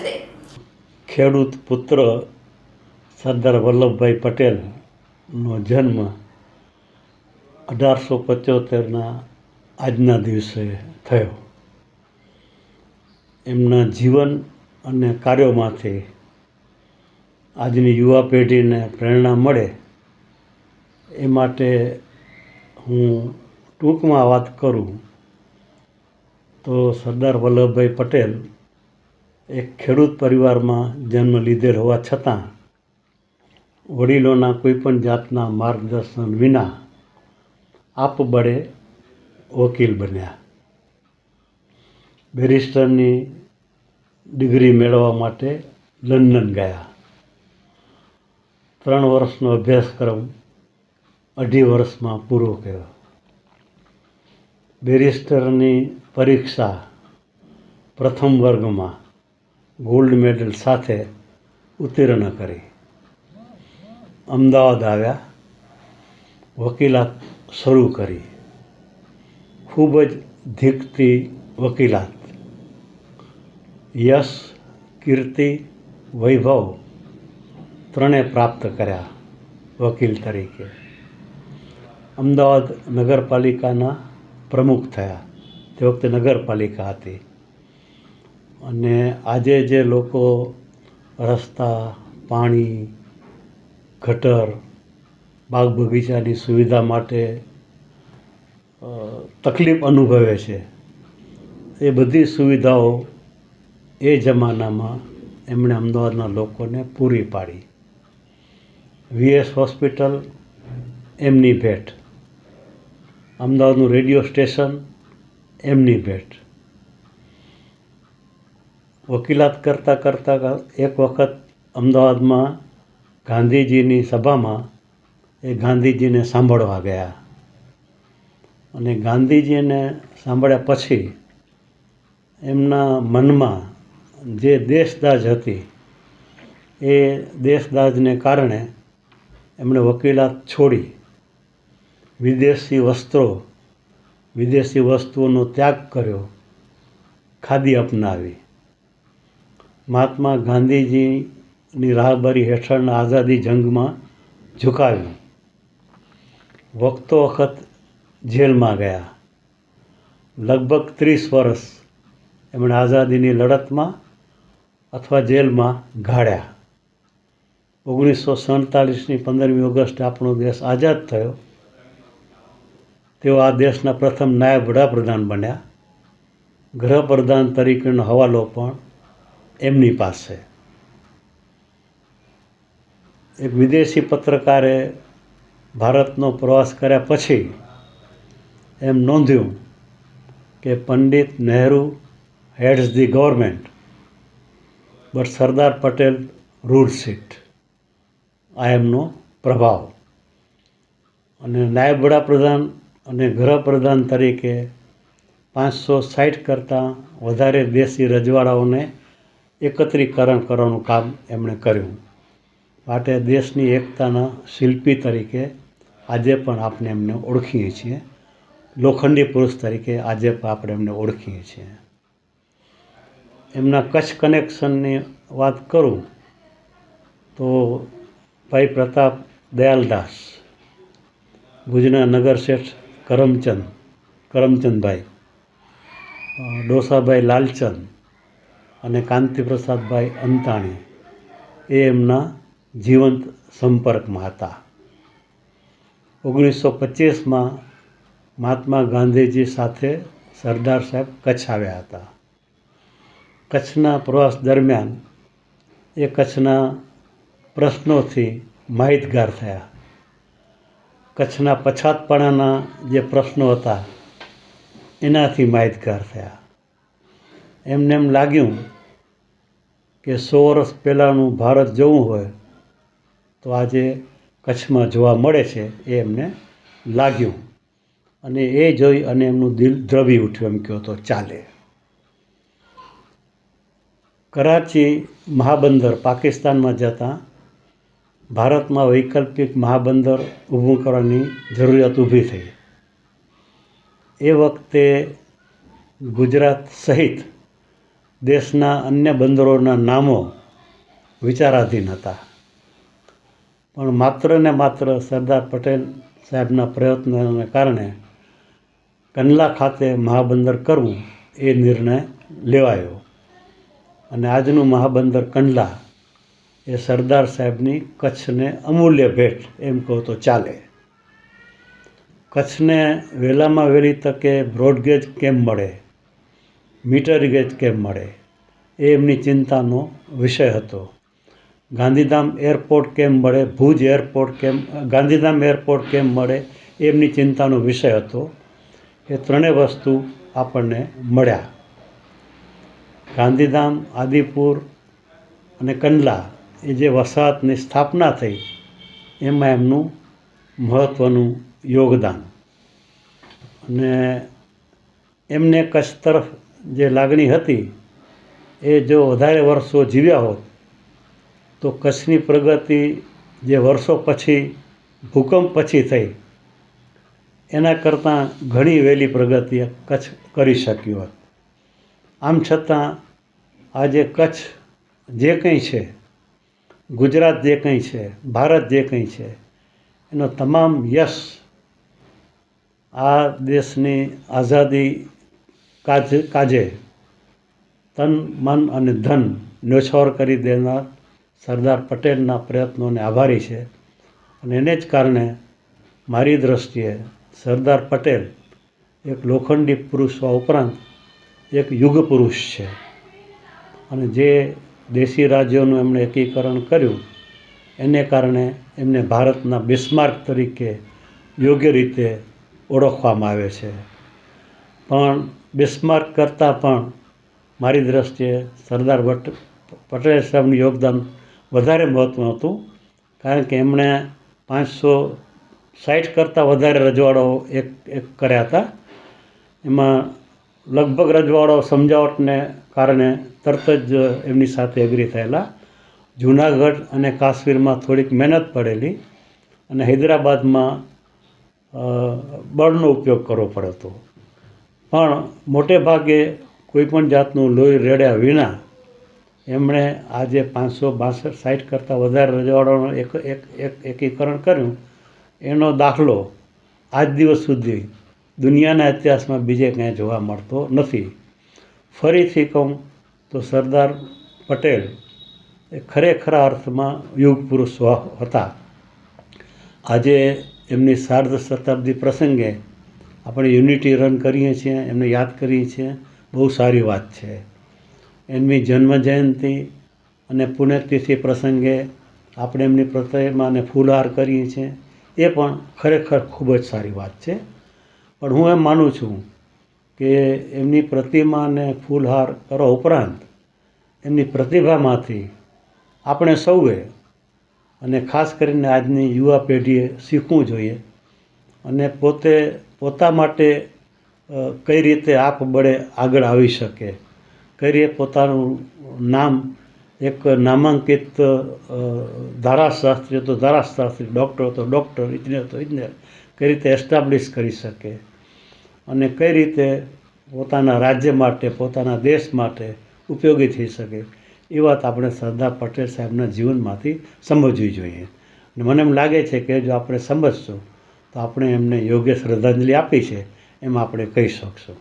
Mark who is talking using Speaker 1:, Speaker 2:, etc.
Speaker 1: છે.
Speaker 2: ખેડૂત પુત્ર સરદાર વલ્લભભાઈ પટેલનો જન્મ અઢારસો પંચોતેરના આજના દિવસે થયો. એમના જીવન અને કાર્યોમાંથી આજની યુવા પેઢીને પ્રેરણા મળે એ માટે હું ટૂંકમાં વાત કરું તો સરદાર વલ્લભભાઈ પટેલ એક ખેડૂત પરિવારમાં જન્મ લીધેલ હોવા છતાં વડીલોના કોઈપણ જાતના માર્ગદર્શન વિના આપબળે વકીલ બન્યા. બેરિસ્ટરની ડિગ્રી મેળવવા માટે લંડન ગયા. ત્રણ વર્ષનો અભ્યાસક્રમ અઢી વર્ષમાં પૂરો કર્યો. બેરિસ્ટરની પરીક્ષા પ્રથમ વર્ગમાં ગોલ્ડ મેડલ સાથે ઉત્તીર્ણ કરી અમદાવાદ આવ્યા વકીલાત શરૂ કરી ખૂબ જ ધીકતી વકીલાત યશ કીર્તિ વૈભવ ત્રણે પ્રાપ્ત કર્યા વકીલ તરીકે અમદાવાદ નગરપાલિકાના પ્રમુખ થયા તે વખતે નગરપાલિકા હતી અને આજે જે લોકો રસ્તા, પાણી, ગટર, બાગ બગીચાની સુવિધા માટે તકલીફ અનુભવે છે, એ બધી સુવિધાઓ એ જમાનામાં એમણે અમદાવાદના લોકોને પૂરી પાડી. વીએસ હોસ્પિટલ, એમની ભેટ. અમદાવાદનું રેડિયો સ્ટેશન, એમની ભેટ. વકીલાત કરતાં કરતાં એક વખત અમદાવાદમાં ગાંધીજીની સભામાં એ ગાંધીજીને સાંભળવા ગયા. અને ગાંધીજીને સાંભળ્યા પછી એમના મનમાં જે દેશદાજ હતી, એ દેશદાજને કારણે એમણે વકીલાત છોડી. વિદેશી વસ્ત્રો, વિદેશી વસ્તુઓનો ત્યાગ કર્યો, ખાદી અપનાવી. મહાત્મા ગાંધીજીની રાહબરી હેઠળના આઝાદી જંગમાં ઝુકાવ્યું. વખતો વખત જેલમાં ગયા. લગભગ ત્રીસ વર્ષ એમણે આઝાદીની લડતમાં અથવા જેલમાં ગાળ્યા ઓગણીસો સડતાલીસની પંદરમી ઓગસ્ટે આપણો દેશ આઝાદ થયો. તેઓ આ દેશના પ્રથમ નાયબ વડાપ્રધાન બન્યા. ગૃહપ્રધાન તરીકેનો હવાલો પણ એમની પાસે. એક વિદેશી પત્રકારે ભારતનો પ્રવાસ કર્યા પછી એમ નોંધ્યું કે Pandit Nehru heads the government, but Sardar Patel rules it આ એમનો પ્રભાવ. અને નાયબ વડાપ્રધાન અને ગૃહપ્રધાન તરીકે પાંચસો સાઠ કરતાં વધારે દેશી રજવાડાઓને એકત્રીકરણ કરવાનું કામ એમણે કર્યું. માટે દેશની એકતાના શિલ્પી તરીકે આજે પણ આપણે એમને ઓળખીએ છીએ. લોખંડી પુરુષ તરીકે આજે પણ આપણે એમને ઓળખીએ છીએ. એમના કચ્છ કનેક્શનની વાત કરું તો ભાઈ પ્રતાપ દયાલદાસ, ભુજના નગર શેઠ કરમચંદ, કરમચંદભાઈ ડોસાભાઈ લાલચંદ અને કાંતિપ્રસાદભાઈ અંતાણી એ એમના જીવંત સંપર્કમાં હતા. ઓગણીસો પચીસમાં મહાત્મા ગાંધીજી સાથે સરદાર સાહેબ કચ્છ આવ્યા હતા. કચ્છના પ્રવાસ દરમિયાન એ કચ્છના પ્રશ્નોથી માહિતગાર થયા. કચ્છના પછાતપણાના જે પ્રશ્નો હતા, એનાથી માહિતગાર થયા. એમને એમ લાગ્યું કે સો વર્ષ પહેલાંનું ભારત જવું હોય તો આજે કચ્છમાં જોવા મળે છે એ એમને લાગ્યું. અને એ જોઈ અને એમનું દિલ દ્રવી ઉઠ્યું એમ કહો તો ચાલે. કરાચી મહાબંદર પાકિસ્તાનમાં જતાં ભારતમાં વૈકલ્પિક મહાબંદર ઊભું કરવાની જરૂરિયાત ઊભી થઈ. એ વખતે ગુજરાત સહિત દેશના અન્ય બંદરોના નામો વિચારાધીન હતા. પણ માત્ર ને માત્ર સરદાર પટેલ સાહેબના પ્રયત્નોને કારણે કંડલા ખાતે મહાબંદર કરવું એ નિર્ણય લેવાયો. અને આજનું મહાબંદર કંડલા એ સરદાર સાહેબની કચ્છને અમૂલ્ય ભેટ એમ કહો તો ચાલે. કચ્છને વહેલામાં વહેલી તકે બ્રોડગેજ કેમ મળે? મીટર ગેજ કેમ મળે? એ એમની ચિંતાનો વિષય હતો. ગાંધીધામ એરપોર્ટ કેમ મળે? ભુજ એરપોર્ટ કેમ, ગાંધીધામ એરપોર્ટ કેમ મળે? એમની ચિંતાનો વિષય હતો. એ ત્રણેય વસ્તુ આપણને મળ્યા. ગાંધીધામ, આદિપુર અને કંડલા એ જે વસાહતની સ્થાપના થઈ, એમાં એમનું મહત્ત્વનું યોગદાન. અને એમને કચ્છ તરફ જે લાગણી હતી, એ જો વધારે વર્ષો જીવ્યા હોત, તો કચ્છની પ્રગતિ જે વર્ષો પછી, ભૂકંપ પછી થઈ, એના કરતાં ઘણી વહેલી પ્રગતિ કચ્છ કરી શક્યું હોત. આમ છતાં, આજે કચ્છ જે કંઈ છે, ગુજરાત જે કંઈ છે, ભારત જે કંઈ છે, એનો તમામ યશ આ દેશની આઝાદી કાજ, કાજે. તન, મન અને ધન ન્યોછાવર કરી દેનાર સરદાર પટેલના પ્રયત્નોને આભારી છે. અને એને જ કારણે મારી દૃષ્ટિએ સરદાર પટેલ એક લોખંડી પુરુષ હોવા ઉપરાંત એક યુગ પુરુષ છે. અને જે દેશી રાજ્યોનું એમણે એકીકરણ કર્યું, એને કારણે એમને ભારતના બિસ્માર્ક તરીકે યોગ્ય રીતે ઓળખવામાં આવે છે. પણ બિસ્માર્ક કરતાં પણ મારી દૃષ્ટિએ સરદાર પટેલ સાહેબનું યોગદાન વધારે મહત્ત્વનું હતું. કારણ કે એમણે પાંચસો સાઠ કરતાં વધારે રજવાડાઓ એક એક કર્યા હતા. એમાં લગભગ રજવાડાઓ સમજાવટને કારણે તરત જ એમની સાથે એગ્રી થયેલા. જુનાગઢ અને કાશ્મીરમાં થોડીક મહેનત પડેલી અને હૈદરાબાદમાં બળનો ઉપયોગ કરવો પડ્યો હતો. પણ મોટે ભાગે કોઈપણ જાતનું લોહી રેડ્યા વિના એમણે આજે પાંચસો બાસઠ સાઠ કરતાં વધારે રજવાડાઓનું એક એક એક એકીકરણ કર્યું. એનો દાખલો આજ દિવસ સુધી દુનિયાના ઇતિહાસમાં બીજે ક્યાંય જોવા મળતો નથી. ફરીથી કહું તો સરદાર પટેલ એ ખરેખરા અર્થમાં યુગ પુરુષ હતા. આજે એમની સાર્ધ શતાબ્દી પ્રસંગે આપણે યુનિટી રન કરીએ છીએ, એમને યાદ કરીએ છીએ. બહુ સારી વાત છે. એમની જન્મ જયંતિ અને પુણ્યતિથિ પ્રસંગે આપણે એમની પ્રતિમાને ફૂલહાર કરીએ છીએ. એ પણ ખરેખર ખૂબ જ સારી વાત છે. પણ હું એમ માનું છું કે એમની પ્રતિમાને ફૂલહાર કરવા ઉપરાંત એમની પ્રતિભામાંથી આપણે સૌએ અને ખાસ કરીને આજની યુવા પેઢીએ શીખવું જોઈએ. અને પોતે પોતા માટે કઈ રીતે આપબળે આગળ આવી શકે? કઈ રીતે પોતાનું નામ, એક નામાંકિત ધારાશાસ્ત્રી તો ધારાશાસ્ત્રી, ડૉક્ટર તો ડૉક્ટર, ઇજનેર તો ઇજનેર. કઈ રીતે એસ્ટાબ્લિશ કરી શકે? અને કઈ રીતે પોતાના રાજ્ય માટે, પોતાના દેશ માટે ઉપયોગી થઈ શકે? એ વાત આપણે સરદાર પટેલ સાહેબના જીવનમાંથી સમજવી જોઈએ. અને મને એમ લાગે છે કે જો આપણે સમજશું તો આપણે એમને યોગ્ય શ્રદ્ધાંજલિ આપી છે એમ આપણે કહી શકશું.